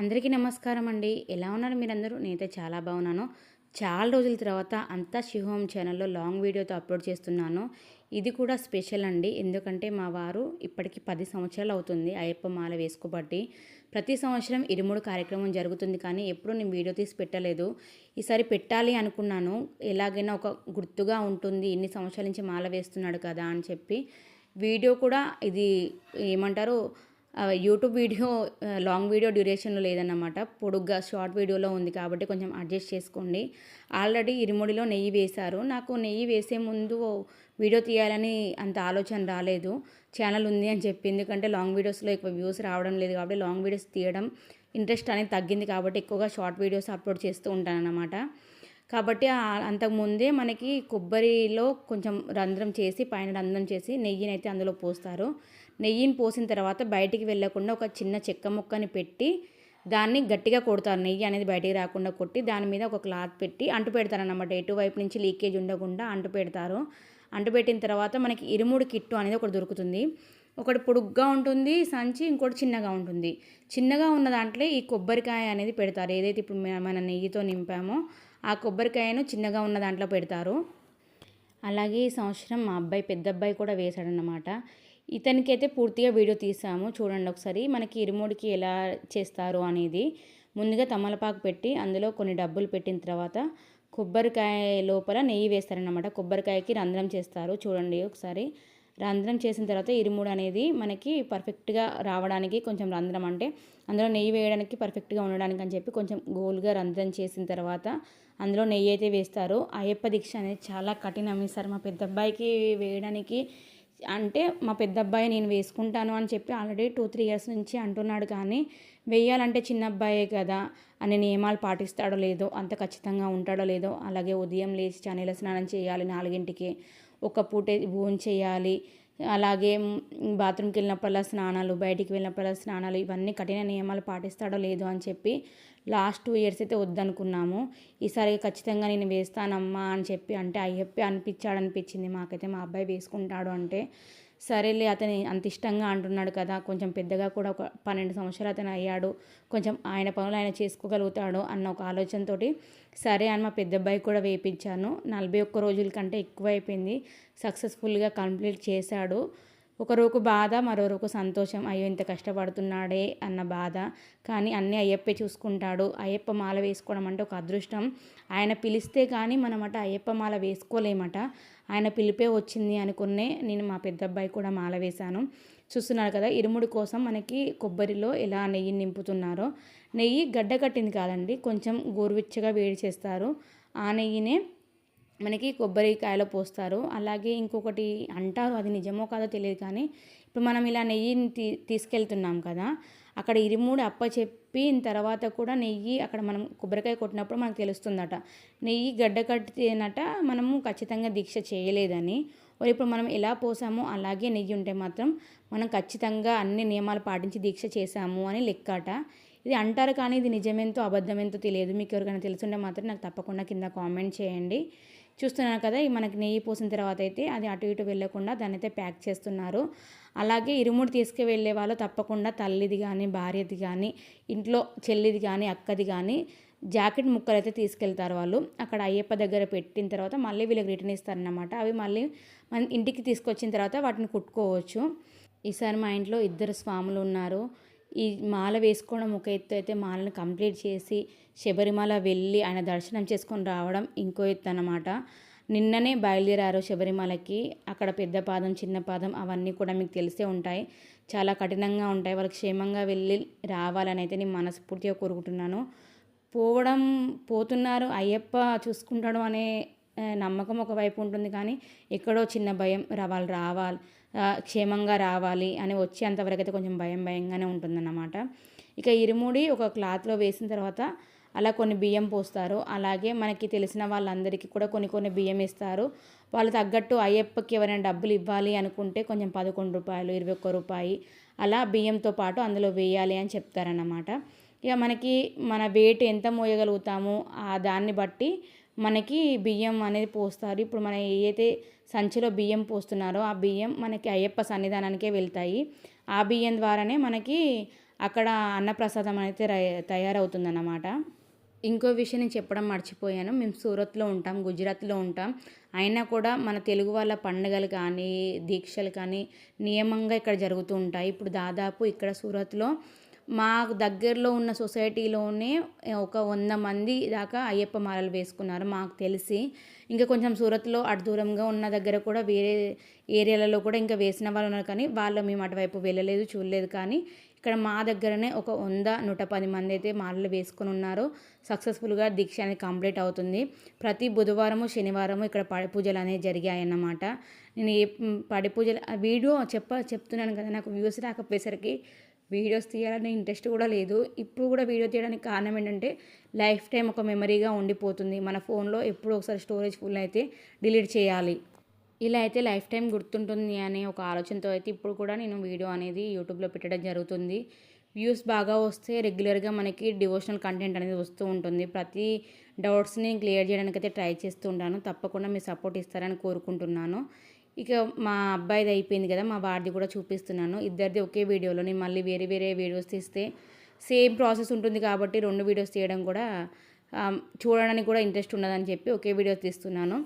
అందరికీ నమస్కారం అండి. ఎలా ఉన్నారు మీరందరూ? నేనైతే చాలా బాగున్నాను. చాలా రోజుల తర్వాత అంతా శివహోమ్ ఛానల్లో లాంగ్ వీడియోతో అప్లోడ్ చేస్తున్నాను. ఇది కూడా స్పెషల్ అండి. ఎందుకంటే మా వారు ఇప్పటికి పది సంవత్సరాలు అవుతుంది అయ్యప్ప మాల వేసుకోబట్టి. ప్రతి సంవత్సరం ఇరుముడు కార్యక్రమం జరుగుతుంది కానీ ఎప్పుడూ నేను వీడియో తీసి పెట్టలేదు. ఈసారి పెట్టాలి అనుకున్నాను. ఎలాగైనా ఒక గుర్తుగా ఉంటుంది ఇన్ని సంవత్సరాల నుంచి మాల వేస్తున్నాడు కదా అని చెప్పి. వీడియో కూడా ఇది ఏమంటారు? యూట్యూబ్ వీడియో లాంగ్ వీడియో డ్యూరేషన్లో లేదన్నమాట. పొడుగ్గా షార్ట్ వీడియోలో ఉంది కాబట్టి కొంచెం అడ్జస్ట్ చేసుకోండి. ఆల్రెడీ ఇరుముడిలో నెయ్యి వేశారు. నాకు నెయ్యి వేసే ముందు వీడియో తీయాలని అంత ఆలోచన రాలేదు. ఛానల్ ఉంది అని చెప్పి ఎందుకంటే లాంగ్ వీడియోస్లో ఎక్కువ వ్యూస్ రావడం లేదు కాబట్టి లాంగ్ వీడియోస్ తీయడం ఇంట్రెస్ట్ అనేది తగ్గింది కాబట్టి ఎక్కువగా షార్ట్ వీడియోస్ అప్లోడ్ చేస్తూ ఉంటానన్నమాట. కాబట్టి అంతకుముందే మనకి కొబ్బరిలో కొంచెం రంధ్రం చేసి పైన రంధ్రం చేసి నెయ్యిని అయితే అందులో పోస్తారు. నెయ్యిని పోసిన తర్వాత బయటికి వెళ్ళకుండా ఒక చిన్న చెక్క ముక్కని పెట్టి దాన్ని గట్టిగా కొడతారు. నెయ్యి అనేది బయటికి రాకుండా కొట్టి దాని మీద ఒక క్లాత్ పెట్టి అంటు పెడతారు అన్నమాట ఎటువైపు నుంచి లీకేజ్ ఉండకుండా అంటు పెడతారు. అంటు పెట్టిన తర్వాత మనకి ఇరుముడు కిట్టు అనేది ఒకటి దొరుకుతుంది. ఒకటి పొడుగ్గా ఉంటుంది సంచి ఇంకోటి చిన్నగా ఉంటుంది. చిన్నగా ఉన్న దాంట్లో ఈ కొబ్బరికాయ అనేది పెడతారు. ఏదైతే ఇప్పుడు మన నెయ్యితో నింపామో ఆ కొబ్బరికాయను చిన్నగా ఉన్న దాంట్లో పెడతారు. అలాగే ఈ సంవత్సరం మా అబ్బాయి పెద్ద అబ్బాయి కూడా వేశాడనమాట ఇతనికైతే పూర్తిగా వీడియో తీసాము. చూడండి ఒకసారి మనకి ఇరుముడికి ఎలా చేస్తారు అనేది. ముందుగా తమలపాకు పెట్టి అందులో కొన్ని డబ్బులు పెట్టిన తర్వాత కొబ్బరికాయ లోపల నెయ్యి వేస్తారనమాట కొబ్బరికాయకి రంధ్రం చేస్తారు. చూడండి ఒకసారి. రంధ్రం చేసిన తర్వాత ఇరుముడు అనేది మనకి పర్ఫెక్ట్గా రావడానికి కొంచెం రంధ్రం అంటే అందులో నెయ్యి వేయడానికి పర్ఫెక్ట్గా ఉండడానికి అని చెప్పి కొంచెం గోల్గా రంధ్రం చేసిన తర్వాత అందులో నెయ్యి అయితే వేస్తారు. అయ్యప్ప దీక్ష అనేది చాలా కఠినం ఈసారి మా పెద్ద అబ్బాయికి వేయడానికి అంటే మా పెద్ద అబ్బాయి నేను వేసుకుంటాను అని చెప్పి ఆల్రెడీ టూ త్రీ ఇయర్స్ నుంచి అంటున్నాడు కానీ వేయాలంటే చిన్న అబ్బాయే కదా అనే నియమాలు పాటిస్తాడో లేదో అంత ఖచ్చితంగా ఉంటాడో లేదో అలాగే ఉదయం లేచి చనీల స్నానం చేయాలి నాలుగింటికి. ఒక పూటే భోజనం చేయాలి. అలాగే బాత్రూమ్కి వెళ్ళినప్పుడల్లా స్నానాలు బయటికి వెళ్ళినప్పుడల్లా స్నానాలు ఇవన్నీ కఠిన నియమాలు పాటిస్తాడో లేదో అని చెప్పి లాస్ట్ టూ ఇయర్స్ అయితే వద్దనుకున్నాము. ఈసారి ఖచ్చితంగా నేను వేస్తానమ్మా అని చెప్పి అంటే అయ్యప్ప అనిపించాడు అనిపించింది మాకైతే మా అబ్బాయి వేసుకుంటాడు అంటే. సరేలే అతని అంత ఇష్టంగా అంటున్నాడు కదా కొంచెం పెద్దగా కూడా ఒక పన్నెండు సంవత్సరాలు అతను అయ్యాడు కొంచెం ఆయన పనులు ఆయన చేసుకోగలుగుతాడు అన్న ఒక ఆలోచనతో సరే అని మా పెద్ద అబ్బాయి కూడా వేయించాను నలభై ఒక్క రోజుల కంటే ఎక్కువ అయిపోయింది సక్సెస్ఫుల్గా కంప్లీట్ చేశాడు. ఒకరోకు బాధ మరోరోకు సంతోషం. అయ్యో ఇంత కష్టపడుతున్నాడే అన్న బాధ. కానీ అన్నీ అయ్యప్పే చూసుకుంటాడు. అయ్యప్ప మాల వేసుకోవడం అంటే ఒక అదృష్టం. ఆయన పిలిస్తే కానీ మనమట అయ్యప్ప మాల వేసుకోలేమట. ఆయన పిలిపే వచ్చింది అనుకునే నేను మా పెద్ద అబ్బాయి కూడా మాల వేశాను. చూస్తున్నారు కదా ఇరుముడి కోసం మనకి కొబ్బరిలో ఎలా నెయ్యి నింపుతున్నారో. నెయ్యి గడ్డ కట్టింది కాదండి కొంచెం గోరువెచ్చగా వేడి చేస్తారు. ఆ నెయ్యినే మనకి కొబ్బరికాయలో పోస్తారు. అలాగే ఇంకొకటి అంటారు అది నిజమో కాదో తెలియదు కానీ ఇప్పుడు మనం ఇలా నెయ్యిని తీ తీసుకెళ్తున్నాం కదా అక్కడ ఇరుముడు అప్ప చెప్పిన తర్వాత కూడా నెయ్యి అక్కడ మనం కొబ్బరికాయ కొట్టినప్పుడు మనకు తెలుస్తుందట. నెయ్యి గడ్డ కట్టినట మనము ఖచ్చితంగా దీక్ష చేయలేదని. మరి ఇప్పుడు మనం ఎలా పోసామో అలాగే నెయ్యి ఉంటే మాత్రం మనం ఖచ్చితంగా అన్ని నియమాలు పాటించి దీక్ష చేశాము అని లెక్కట. ఇది అంటారు కానీ ఇది నిజమెంతో అబద్ధమెంతో తెలియదు. మీకు ఎవరికైనా తెలుసుంటే మాత్రం నాకు తప్పకుండా కింద కామెంట్ చేయండి. చూస్తున్నాను కదా ఈ మనకి నెయ్యి పోసిన తర్వాత అయితే అది అటు ఇటు వెళ్ళకుండా దాన్ని అయితే ప్యాక్ చేస్తున్నారు. అలాగే ఇరుముడు తీసుకువెళ్ళే వాళ్ళు తప్పకుండా తల్లిది కానీ భార్యది కానీ ఇంట్లో చెల్లిది కానీ అక్కది కానీ జాకెట్ ముక్కలు అయితే తీసుకెళ్తారు వాళ్ళు. అక్కడ అయ్యప్ప దగ్గర పెట్టిన తర్వాత మళ్ళీ వీళ్ళకి రిటర్న్ ఇస్తారనమాట అవి మళ్ళీ మన ఇంటికి తీసుకొచ్చిన తర్వాత వాటిని కుట్టుకోవచ్చు. ఈసారి మా ఇంట్లో ఇద్దరు స్వాములు ఉన్నారు. ఈ మాల వేసుకోవడం ఒక ఎత్తు అయితే మాలను కంప్లీట్ చేసి శబరిమల వెళ్ళి ఆయన దర్శనం చేసుకొని రావడం ఇంకో ఎత్తు అన్నమాట. నిన్ననే బయలుదేరారు శబరిమలకి. అక్కడ పెద్ద పాదం చిన్న పాదం అవన్నీ కూడా మీకు తెలిసే ఉంటాయి. చాలా కఠినంగా ఉంటాయి. వాళ్ళకి క్షేమంగా వెళ్ళి రావాలని అయితే నేను మనస్ఫూర్తిగా కోరుకుంటున్నాను. పోవడం పోతున్నారు. అయ్యప్ప చూసుకుంటాడు అనే నమ్మకం ఒకవైపు ఉంటుంది కానీ ఎక్కడో చిన్న భయం. రా వాళ్ళు రావాలి. క్షేమంగా రావాలి అని వచ్చేంతవరకు అయితే కొంచెం భయం భయంగానే ఉంటుందన్నమాట. ఇక ఇరుముడి ఒక క్లాత్లో వేసిన తర్వాత అలా కొన్ని బియ్యం పోస్తారు. అలాగే మనకి తెలిసిన వాళ్ళందరికీ కూడా కొన్ని కొన్ని బియ్యం ఇస్తారు. వాళ్ళు తగ్గట్టు అయ్యప్పకి ఎవరైనా డబ్బులు ఇవ్వాలి అనుకుంటే కొంచెం పదకొండు రూపాయలు ఇరవై ఒక్క రూపాయి అలా బియ్యంతో పాటు అందులో వేయాలి అని చెప్తారన్నమాట. ఇక మనకి మన వెయిట్ ఎంత మోయగలుగుతామో? ఆ దాన్ని బట్టి మనకి బియ్యం అనేది పోస్తారు. ఇప్పుడు మన ఏదైతే సంచిలో బియ్యం పోస్తున్నారో ఆ బియ్యం మనకి అయ్యప్ప సన్నిధానానికే వెళ్తాయి. ఆ బియ్యం ద్వారానే మనకి అక్కడ అన్నప్రసాదం అయితే తయారవుతుందన్నమాట. ఇంకో విషయం నేను చెప్పడం మర్చిపోయాను. మేము సూరత్లో ఉంటాం గుజరాత్లో ఉంటాం. అయినా కూడా మన తెలుగు వాళ్ళ పండుగలు కానీ దీక్షలు కానీ నియమంగా ఇక్కడ జరుగుతూ ఉంటాయి. ఇప్పుడు దాదాపు ఇక్కడ సూరత్లో మా దగ్గరలో ఉన్న సొసైటీలోనే ఒక వంద మంది దాకా అయ్యప్ప మాలలు వేసుకున్నారు మాకు తెలిసి. ఇంకా కొంచెం సూరత్లో అటు దూరంగా ఉన్న దగ్గర కూడా వేరే ఏరియాలలో కూడా ఇంకా వేసిన వాళ్ళు ఉన్నారు కానీ వాళ్ళు మేము అటువైపు వెళ్ళలేదు చూడలేదు. కానీ ఇక్కడ మా దగ్గరనే ఒక వంద నూట పది మంది అయితే మాలలు వేసుకొని ఉన్నారు. సక్సెస్ఫుల్గా దీక్ష అనేది కంప్లీట్ అవుతుంది. ప్రతి బుధవారము శనివారము ఇక్కడ పడి పూజలు అనేవి జరిగాయి అన్నమాట నేను ఏ పడి పూజలు ఆ వీడియో చెప్ప చెప్తున్నాను కదా నాకు వ్యూస్ రాకపోయేసరికి వీడియోస్ తీయాలనే ఇంట్రెస్ట్ కూడా లేదు. ఇప్పుడు కూడా వీడియో తీయడానికి కారణం ఏంటంటే లైఫ్ టైం ఒక మెమరీగా ఉండిపోతుంది. మన ఫోన్లో ఎప్పుడు ఒకసారి స్టోరేజ్ ఫుల్ అయితే డిలీట్ చేయాలి. ఇలా అయితే లైఫ్ టైం గుర్తుంటుంది అనే ఒక ఆలోచనతో అయితే ఇప్పుడు కూడా నేను వీడియో అనేది యూట్యూబ్లో పెట్టడం జరుగుతుంది. వ్యూస్ బాగా వస్తే రెగ్యులర్గా మనకి డివోషనల్ కంటెంట్ అనేది వస్తూ ఉంటుంది. ప్రతి డౌట్స్ని క్లియర్ చేయడానికి అయితే ట్రై చేస్తూ ఉంటాను. తప్పకుండా మీ సపోర్ట్ ఇస్తారని కోరుకుంటున్నాను. ఇక మా అబ్బాయిది అయిపోయింది కదా మా వాడిది కూడా చూపిస్తున్నాను. ఇద్దరిది ఒకే వీడియోలో నేను మళ్ళీ వేరే వేరే వీడియోస్ తీస్తే సేమ్ ప్రాసెస్ ఉంటుంది కాబట్టి రెండు వీడియోస్ తీయడం కూడా చూడడానికి కూడా ఇంట్రెస్ట్ ఉండదని చెప్పి ఒకే వీడియో తీస్తున్నాను.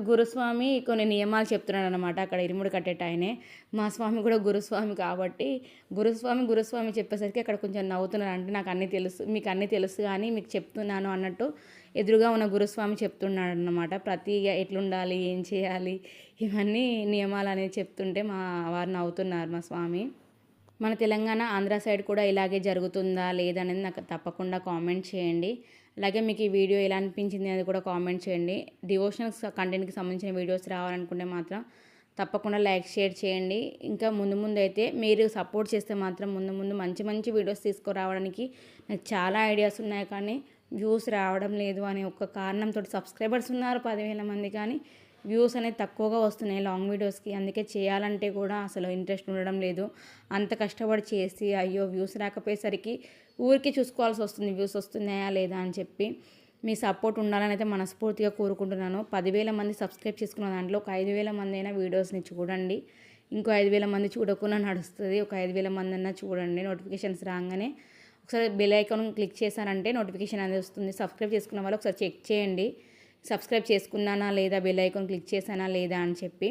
గురుస్వామి కొన్ని నియమాలు చెప్తున్నాడు అనమాట అక్కడ ఇరుముడు కట్టేట ఆయనే. మా స్వామి కూడా గురుస్వామి కాబట్టి గురుస్వామి గురుస్వామి చెప్పేసరికి అక్కడ కొంచెం నవ్వుతున్నారు. అంటే నాకు అన్నీ తెలుసు మీకు అన్నీ తెలుసు కానీ మీకు చెప్తున్నాను అన్నట్టు ఎదురుగా ఉన్న గురుస్వామి చెప్తున్నాడు అనమాట ప్రతి ఎట్లుండాలి ఏం చేయాలి ఇవన్నీ నియమాలు అనేది చెప్తుంటే మా వారు నవ్వుతున్నారు మా స్వామి. మన తెలంగాణ ఆంధ్ర సైడ్ కూడా ఇలాగే జరుగుతుందా లేదనేది నాకు తప్పకుండా కామెంట్ చేయండి. అలాగే మీకు ఈ వీడియో ఎలా అనిపించింది అనేది కూడా కామెంట్ చేయండి. డివోషనల్ కంటెంట్కి సంబంధించిన వీడియోస్ రావాలనుకుంటే మాత్రం తప్పకుండా లైక్ షేర్ చేయండి. ఇంకా ముందు ముందు అయితే మీరు సపోర్ట్ చేస్తే మాత్రం ముందు ముందు మంచి మంచి వీడియోస్ తీసుకురావడానికి నాకు చాలా ఐడియాస్ ఉన్నాయి కానీ వ్యూస్ రావడం లేదు అనే ఒక కారణంతో సబ్స్క్రైబర్స్ ఉన్నారు పదివేల మంది కానీ వ్యూస్ అనేది తక్కువగా వస్తున్నాయి లాంగ్ వీడియోస్కి. అందుకే చేయాలంటే కూడా అసలు ఇంట్రెస్ట్ ఉండడం లేదు. అంత కష్టపడి చేసి అయ్యో వ్యూస్ రాకపోయేసరికి ఊరికి చూసుకోవాల్సి వస్తుంది. వ్యూస్ వస్తున్నాయా లేదా అని చెప్పి మీ సపోర్ట్ ఉండాలని అయితే మనస్ఫూర్తిగా కోరుకుంటున్నాను. పదివేల మంది సబ్స్క్రైబ్ చేసుకున్న దాంట్లో ఒక ఐదు వేల మంది అయినా వీడియోస్ని చూడండి. ఇంకో ఐదు వేల మంది చూడకుండా నడుస్తుంది. ఒక ఐదు వేల మంది అన్నా చూడండి. నోటిఫికేషన్స్ రాగానే ఒకసారి బెల్ ఐకాన్ క్లిక్ చేశారంటే నోటిఫికేషన్ అనేది వస్తుంది. సబ్స్క్రైబ్ చేసుకున్న వాళ్ళు ఒకసారి చెక్ చేయండి. సబ్స్క్రైబ్ చేసుకున్నానా లేదా బెల్ ఐకాన్ క్లిక్ చేశానా లేదా అని చెప్పి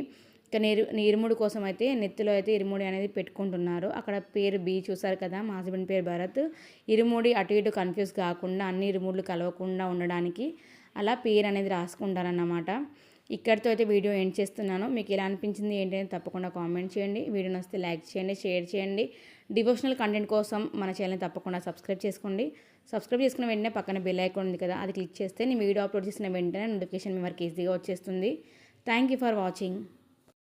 ఇక నీరు ఇరుముడి కోసం అయితే నెత్తిలో అయితే ఇరుముడి అనేది పెట్టుకుంటున్నారు. అక్కడ పేరు బి చూసారు కదా మా హస్బెండ్ పేరు భరత్. ఇరుముడి అటు ఇటు కన్ఫ్యూజ్ కాకుండా అన్ని ఇరుముడులు కలవకుండా ఉండడానికి అలా పేరు అనేది రాసుకుంటారన్నమాట. ఇక్కడితో అయితే వీడియో ఎండ్ చేస్తున్నాను. మీకు ఎలా అనిపించింది ఏంటి తప్పకుండా కామెంట్ చేయండి. వీడియో నచ్చితే లైక్ చేయండి షేర్ చేయండి. డివోషనల్ కంటెంట్ కోసం మన ఛానల్ని తప్పకుండా సబ్స్క్రైబ్ చేసుకోండి. సబ్స్క్రైబ్ చేసుకున్న వెంటనే పక్కన బెల్ ఐకాన్ ఉంది కదా అది క్లిక్ చేస్తే నేను వీడియో అప్లోడ్ చేసిన వెంటనే నోటిఫికేషన్ మీ వరకు ఈజీగా వచ్చేస్తుంది. Thank you for watching.